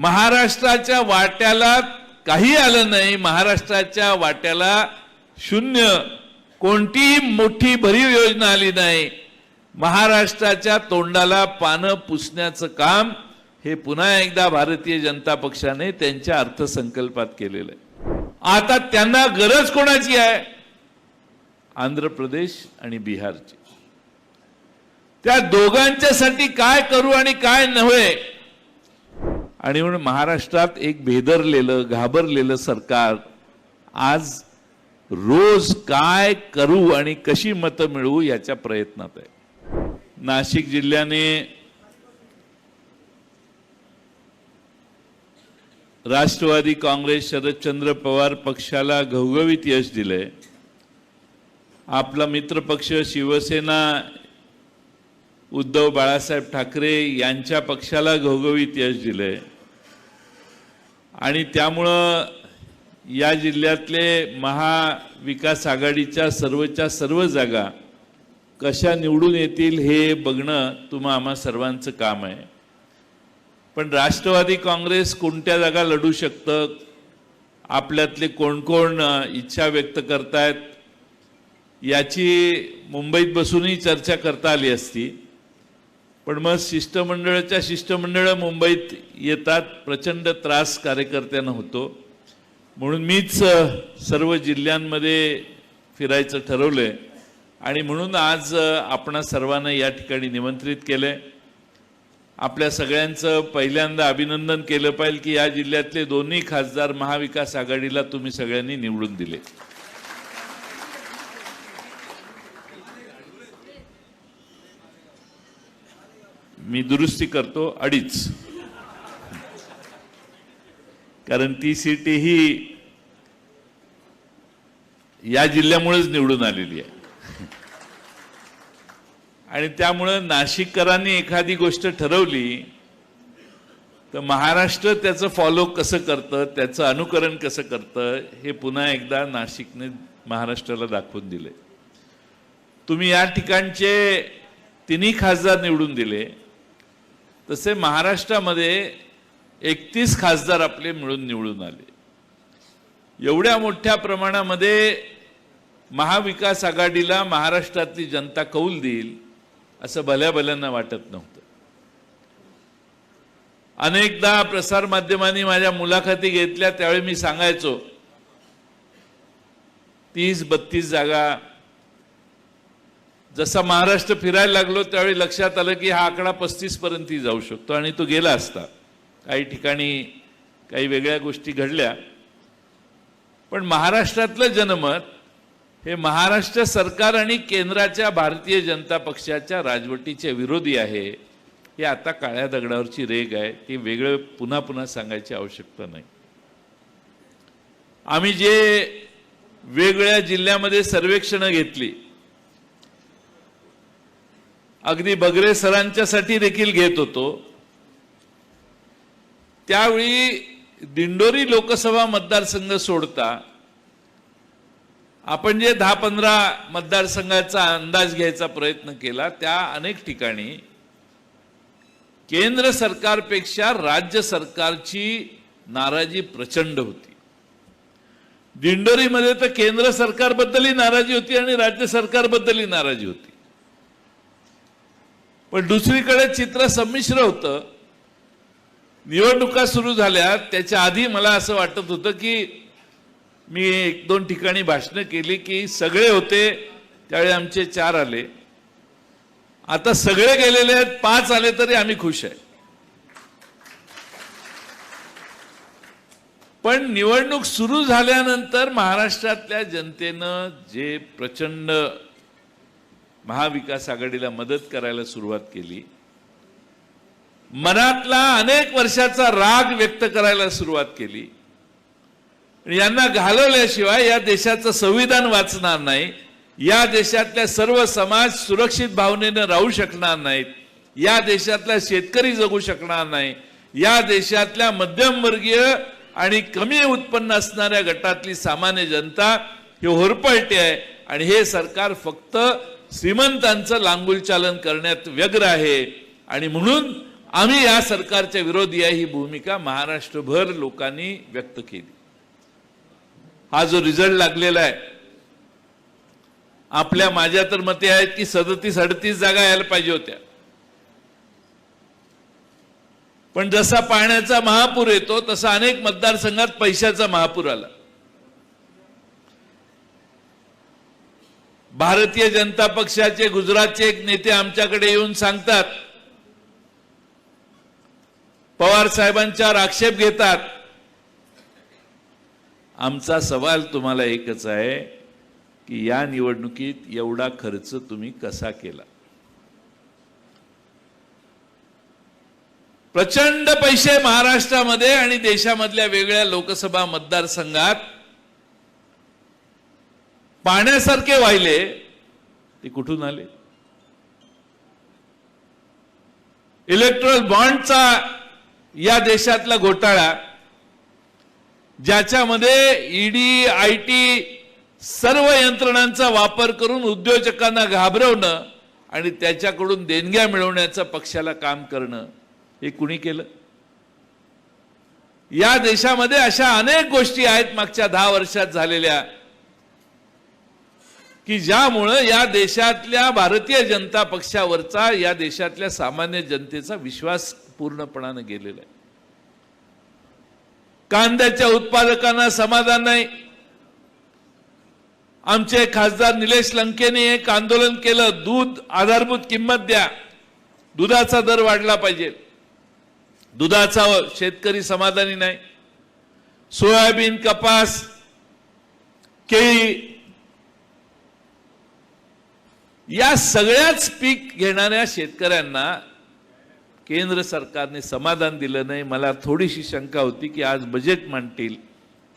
महाराष्ट्राच्या वाट्याला काही आलं नाही महाराष्ट्राच्या वाट्याला शून्य. कोणतीही मोठी भरीव योजना आली नाही. महाराष्ट्राच्या तोंडाला पानं पुसण्याचं काम हे पुन्हा एकदा भारतीय जनता पक्षाने त्यांच्या अर्थसंकल्पात केलेलं आहे. आता त्यांना गरज कोणाची आहे? आंध्र प्रदेश आणि बिहारची. त्या दोघांच्यासाठी काय करू आणि काय नव्हे आणि म्हणून महाराष्ट्रात एक भेदरलेलं घाबरलेलं सरकार आज रोज काय करू आणि कशी मतं मिळवू याच्या प्रयत्नात आहे. नाशिक जिल्ह्याने राष्ट्रवादी काँग्रेस शरदचंद्र पवार पक्षाला घवघवीत यश दिलंय. आपला मित्रपक्ष शिवसेना उद्धव बाळासाहेब ठाकरे यांच्या पक्षाला घवघवीत यश दिलंय. आणि त्यामुळं या जिल्ह्यातले महाविकास आघाडीच्या सर्वच्या सर्व जागा कशा निवडून येतील हे बघणं तुम्हा आम्हा सर्वांचं काम आहे. पण राष्ट्रवादी काँग्रेस कोणत्या जागा लढू शकतं आपल्यातले कोण कोण इच्छा व्यक्त करतायत याची मुंबईत बसूनही चर्चा करता आली असती. पण मग शिष्टमंडळाच्या शिष्टमंडळ मुंबईत येतात प्रचंड त्रास कार्यकर्त्यांना होतो. म्हणून मीच सर्व जिल्ह्यांमध्ये फिरायचं ठरवलंय. आणि म्हणून आज आपण आपणा सर्वांना या ठिकाणी निमंत्रित केलंय. आपल्या सगळ्यांचं पहिल्यांदा अभिनंदन केलं पाहिजे की या जिल्ह्यातले दोन्ही खासदार महाविकास आघाडीला तुम्ही सगळ्यांनी निवडून दिले. मी दुरुस्ती करतो अडीच. कारण ती सिटी ही या जिल्ह्यामुळेच निवडून आलेली आहे. आणि त्यामुळं नाशिककरांनी एखादी गोष्ट ठरवली तर महाराष्ट्र त्याचं फॉलो कसं करतं त्याचं अनुकरण कसं करतं हे पुन्हा एकदा नाशिकने महाराष्ट्राला दाखवून दिले. तुम्ही या ठिकाणचे तिन्ही खासदार निवडून दिले. तसे महाराष्ट्रामध्ये एकतीस खासदार आपले मिळून निवडून आले. एवढ्या मोठ्या प्रमाणामध्ये महाविकास आघाडीला महाराष्ट्रातली जनता कौल देईल असं भल्या भल्यांना वाटत नव्हतं. अनेकदा प्रसारमाध्यमांनी माझ्या मुलाखती घेतल्या त्यावेळी मी सांगायचो तीस बत्तीस जागा जसा महाराष्ट्र फिरायला लागलो त्यावेळी लक्षात आलं की हा आकडा पस्तीस पर्यंतही जाऊ शकतो आणि तो गेला असता. काही ठिकाणी काही वेगळ्या गोष्टी घडल्या. पण महाराष्ट्रातलं जनमत हे महाराष्ट्र सरकार आणि केंद्राच्या भारतीय जनता पक्षाच्या राजवटीच्या विरोधी आहे हे आता काळ्या दगडावरची रेग आहे ती वेगळं पुन्हा पुन्हा सांगायची आवश्यकता नाही. आम्ही जे वेगवेगळ्या जिल्ह्यामध्ये सर्वेक्षणं घेतली अगदी बगरे सरांच्यासाठी देखील घेत होतो. त्यावेळी दिंडोरी लोकसभा मतदारसंघ सोडता आपण जे दहा पंधरा मतदारसंघाचा अंदाज घ्यायचा प्रयत्न केला त्या अनेक ठिकाणी केंद्र सरकारपेक्षा राज्य सरकारची नाराजी प्रचंड होती. दिंडोरीमध्ये तर केंद्र सरकारबद्दलही नाराजी होती आणि राज्य सरकारबद्दलही नाराजी होती. पण दुसरीकडे चित्र संमिश्र होतं. निवडणुका सुरू झाल्या त्याच्या आधी मला असं वाटत होतं की मी एक दोन ठिकाणी भाषणं केली की सगळे होते त्यावेळी आमचे चार आले. आता सगळे गेलेले आहेत पाच आले तरी आम्ही खुश आहे. पण निवडणूक सुरू झाल्यानंतर महाराष्ट्रातल्या जनतेनं जे प्रचंड महाविकास आघाडीला मदत करायला सुरुवात केली. मनातला अनेक वर्षाचा राग व्यक्त करायला सुरुवात केली. यांना घालवल्याशिवाय या देशाचं संविधान वाचणार नाही या देशातल्या सर्व समाज सुरक्षित भावनेनं राहू शकणार नाहीत या देशातला शेतकरी जगू शकणार नाही या देशातल्या मध्यमवर्गीय आणि कमी उत्पन्न असणाऱ्या गटातली सामान्य जनता हे होरपळते आहे. आणि हे सरकार फक्त श्रीमंतांचं लांगुलचालन करण्यात व्यग्र आहे. आणि म्हणून आम्ही या सरकारच्या विरोधी आहे ही भूमिका महाराष्ट्रभर लोकांनी व्यक्त केली. हा जो रिझल्ट लागलेला आहे आपल्या माझ्या तर मते आहेत की सदतीस अडतीस जागा यायला पाहिजे होत्या. पण जसा पाण्याचा महापूर येतो तसा अनेक मतदारसंघात पैशाचा महापूर आला. भारतीय जनता पक्षाचे गुजरातचे एक नेते आमच्याकडे येऊन सांगतात पवार साहेबांच्यावर आक्षेप घेतात. आमचा सवाल तुम्हाला एकच आहे की या निवडणुकीत एवढा खर्च तुम्ही कसा केला? प्रचंड पैसे महाराष्ट्रामध्ये आणि देशामधल्या वेगळ्या लोकसभा मतदारसंघात पाण्यासारखे वाहिले ते कुठून आले? इलेक्ट्रॉल बॉन्डचा या देशातला घोटाळा ज्याच्यामध्ये ईडी आय टी सर्व यंत्रणांचा वापर करून उद्योजकांना घाबरवणं आणि त्याच्याकडून देणग्या मिळवण्याचं पक्षाला काम करणं हे कुणी केलं? या देशामध्ये अशा अनेक गोष्टी आहेत मागच्या दहा वर्षात झालेल्या की ज्यामुळं या देशातल्या भारतीय जनता पक्षावरचा या देशातल्या सामान्य जनतेचा विश्वास पूर्णपणानं गेलेला आहे. कांद्याच्या उत्पादकांना समाधान नाही. आमचे खासदार निलेश लंकेने एक आंदोलन केलं दूध आधारभूत किंमत द्या. दुधाचा दर वाढला पाहिजे. दुधाचा शेतकरी समाधानी नाही. सोयाबीन कपास केळी या सगळ्याच पीक घेणाऱ्या शेतकऱ्यांना केंद्र सरकारने समाधान दिलं नाही. मला थोडीशी शंका होती की आज बजेट मांडतील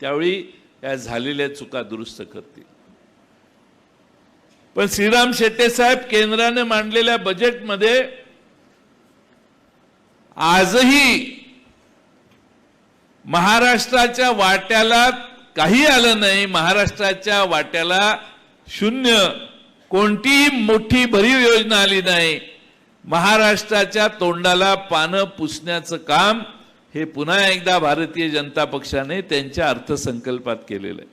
त्यावेळी या झालेल्या चुका दुरुस्त करतील. पण श्रीराम शेट्टे साहेब केंद्राने मांडलेल्या बजेटमध्ये आजही महाराष्ट्राच्या वाट्याला काही आलं नाही. महाराष्ट्राच्या वाट्याला शून्य कोणतीही मोठी भरीव योजना आली नाही. महाराष्ट्राच्या तोंडाला पानं पुसण्याचं काम हे पुन्हा एकदा भारतीय जनता पक्षाने त्यांच्या अर्थसंकल्पात केलेलं आहे.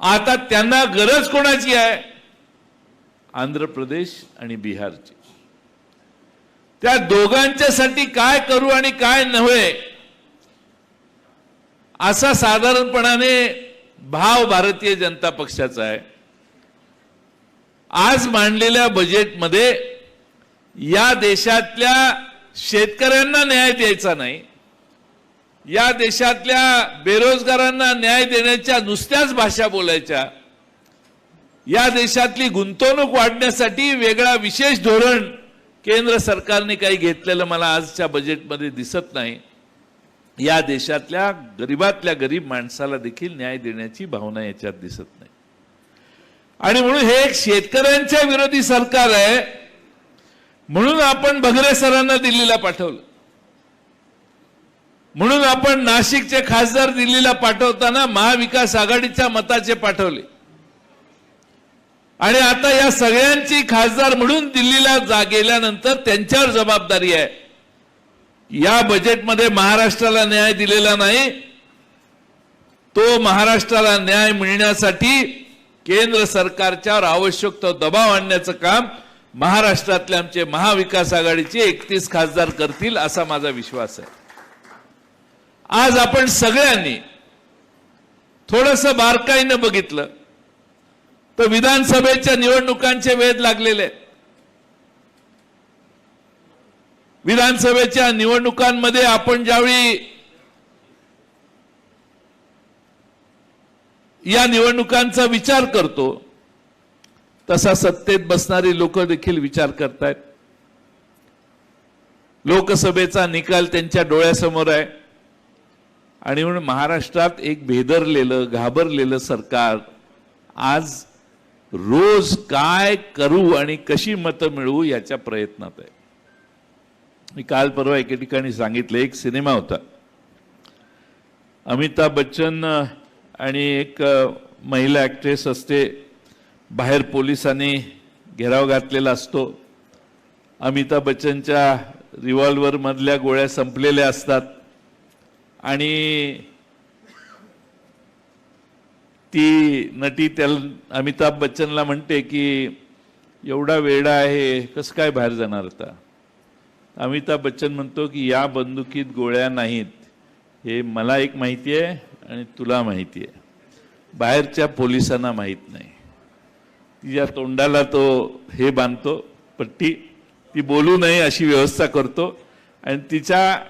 आता त्यांना गरज कोणाची आहे? आंध्र प्रदेश आणि बिहारची. त्या दोघांच्यासाठी काय करू आणि काय नव्हे असा साधारणपणाने भाव भारतीय जनता पक्षाचा आहे. आज मांडलेल्या बजेटमध्ये या देशातल्या शेतकऱ्यांना न्याय द्यायचा नाही या देशातल्या बेरोजगारांना न्याय देण्याच्या नुसत्याच भाषा बोलायच्या या देशातली गुंतवणूक वाढण्यासाठी वेगळा विशेष धोरण केंद्र सरकारने काही घेतलेलं मला आजच्या बजेटमध्ये दिसत नाही. या देशातल्या गरीबातल्या गरीब माणसाला देखील न्याय देण्याची भावना याच्यात दिसत नाही. आणि म्हणून हे एक शेतकऱ्यांच्या विरोधी सरकार आहे म्हणून आपण भगरे सरांना दिल्लीला पाठवलं. म्हणून आपण नाशिकचे खासदार दिल्लीला पाठवताना महाविकास आघाडीच्या मताचे पाठवले. आणि आता या सगळ्यांची खासदार म्हणून दिल्लीला जा गेल्यानंतर त्यांच्यावर जबाबदारी आहे. या बजेटमध्ये महाराष्ट्राला न्याय दिलेला नाही. तो महाराष्ट्राला न्याय मिळण्यासाठी केंद्र सरकारच्यावर आवश्यक तो दबाव आणण्याचं काम महाराष्ट्रातले आमचे महाविकास आघाडीचे एकतीस खासदार करतील असा माझा विश्वास आहे. आज आपण सगळ्यांनी थोडस बारकाईनं बघितलं तर विधानसभेच्या निवडणुकांचे वेध लागलेले आहेत. विधानसभेच्या निवडणुकांमध्ये आपण ज्यावेळी या निवडणुकांचा विचार करतो. तसा सत्तेत बसणारी लोक देखील विचार करतायत. लोकसभेचा निकाल त्यांच्या डोळ्यासमोर आहे. आणि म्हणून महाराष्ट्रात एक भेदरलेलं घाबरलेलं सरकार आज रोज काय करू आणि कशी मतं मिळवू याच्या प्रयत्नात आहे. मी काल परवा एके ठिकाणी सांगितलं एक सिनेमा होता. अमिताभ बच्चन आणि एक महिला ॲक्ट्रेस असते. बाहेर पोलिसांनी घेराव घातलेला असतो. अमिताभ बच्चनच्या रिव्हॉल्वरमधल्या गोळ्या संपलेल्या असतात. आणि ती नटी त्याला अमिताभ बच्चनला म्हणते की एवढा वेडा आहे कसं काय बाहेर जाणार आता? अमिताभ बच्चन म्हणतो की या बंदुकीत गोळ्या नाहीत. हे मला एक माहिती आहे. आणि तुला माहिती आहे. बाहेरच्या पोलिसांना माहीत नाही. तिच्या तोंडाला तो हे बांधतो पट्टी. ती बोलू नये अशी व्यवस्था करतो आणि तिच्या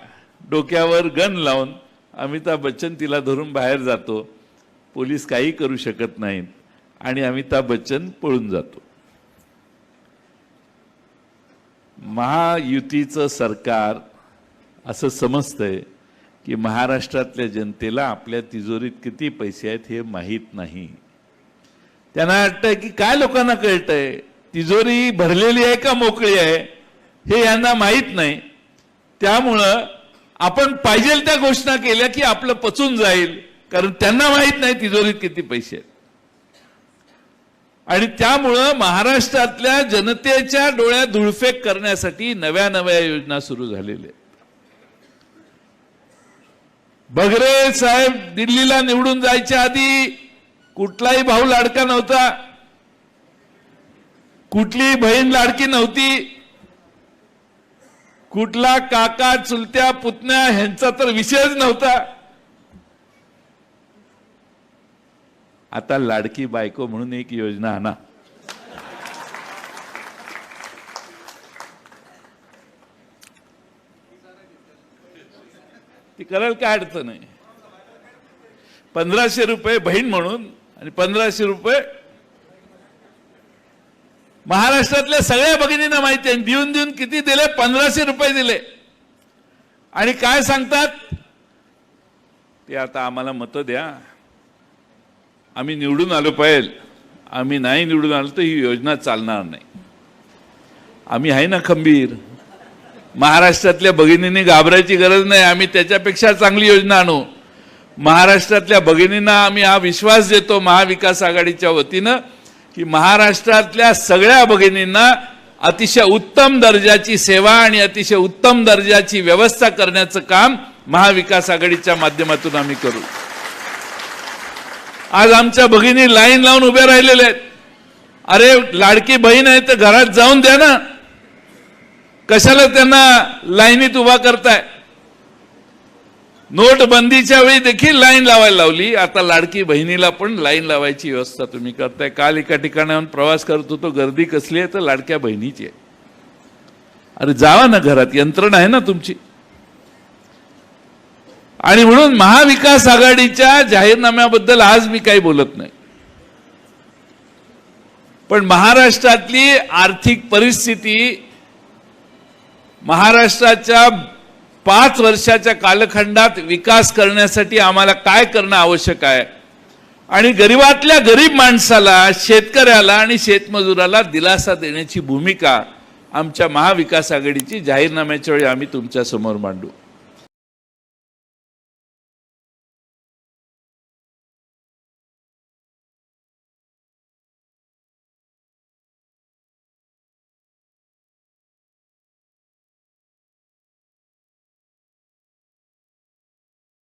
डोक्यावर गन लावून अमिताभ बच्चन तिला धरून बाहेर जातो. पोलीस काही करू शकत नाहीत आणि अमिताभ बच्चन पळून जातो. महायुतीचं सरकार असं समजतंय की महाराष्ट्रातल्या जनतेला आपल्या तिजोरीत किती पैसे आहेत हे माहीत नाही. त्यांना वाटतंय की काय लोकांना कळतंय? तिजोरी भरलेली आहे का मोकळी आहे? हे यांना माहीत नाही. त्यामुळं आपण पाहिजे त्या घोषणा केल्या की आपलं पचून जाईल. कारण त्यांना माहीत नाही तिजोरीत किती पैसे आहेत. आणि त्यामुळं महाराष्ट्रातल्या जनतेच्या डोळ्यात धुळफेक करण्यासाठी नव्या नव्या योजना सुरू झालेल्या आहेत. बगरे साहेब दिल्लीला निवडून जायच्या आधी कुठलाही भाऊ लाडका नव्हता. कुठलीही बहीण लाडकी नव्हती. कुठला काका चुलत्या पुतण्या ह्यांचा तर विषयच नव्हता. आता लाडकी बायको म्हणून एक योजना आणा. ती करायला काय अडचण आहे? पंधराशे रुपये बहीण म्हणून आणि पंधराशे रुपये महाराष्ट्रातल्या सगळ्या भगिनींना माहिती आहे. देऊन देऊन किती दिले? पंधराशे रुपये दिले. आणि काय सांगतात? ते आता आम्हाला मतं द्या. आम्ही निवडून आलो पाहिजे. आम्ही नाही निवडून आलो तर ही योजना चालणार नाही. आम्ही आहे ना खंबीर? महाराष्ट्रातल्या भगिनींनी घाबरायची गरज नाही. आम्ही त्याच्यापेक्षा चांगली योजना आणू. महाराष्ट्रातल्या भगिनींना आम्ही हा विश्वास देतो महाविकास आघाडीच्या वतीनं की महाराष्ट्रातल्या सगळ्या भगिनींना अतिशय उत्तम दर्जाची सेवा आणि अतिशय उत्तम दर्जाची व्यवस्था करण्याचं काम महाविकास आघाडीच्या माध्यमातून आम्ही करू. आज आमच्या भगिनी लाईन लावून उभ्या राहिलेल्या आहेत. अरे लाडकी बहीण आहे तर घरात जाऊन द्या ना. कशाला त्यांना लाईनीत उभा करताय? नोटबंदीच्या वेळी देखील लाईन लावायला लावली. आता लाडकी बहिणीला पण लाईन लावायची व्यवस्था तुम्ही करताय. काल एका ठिकाणाहून प्रवास करत होतो. गर्दी कसली आहे तर लाडक्या बहिणीची आहे. अरे जावा ना घरात. यंत्रणा आहे ना तुमची. आणि म्हणून महाविकास आघाडीच्या जाहीरनाम्याबद्दल आज मी काही बोलत नाही. पण महाराष्ट्रातली आर्थिक परिस्थिती महाराष्ट्राच्या पाच वर्षाच्या कालखंडात विकास करण्यासाठी आम्हाला काय करणं आवश्यक आहे? आणि गरीबातल्या गरीब माणसाला शेतकऱ्याला आणि शेतमजुराला दिलासा देण्याची भूमिका आमच्या महाविकास आघाडीची जाहीरनाम्याच्या वेळी आम्ही तुमच्यासमोर मांडू.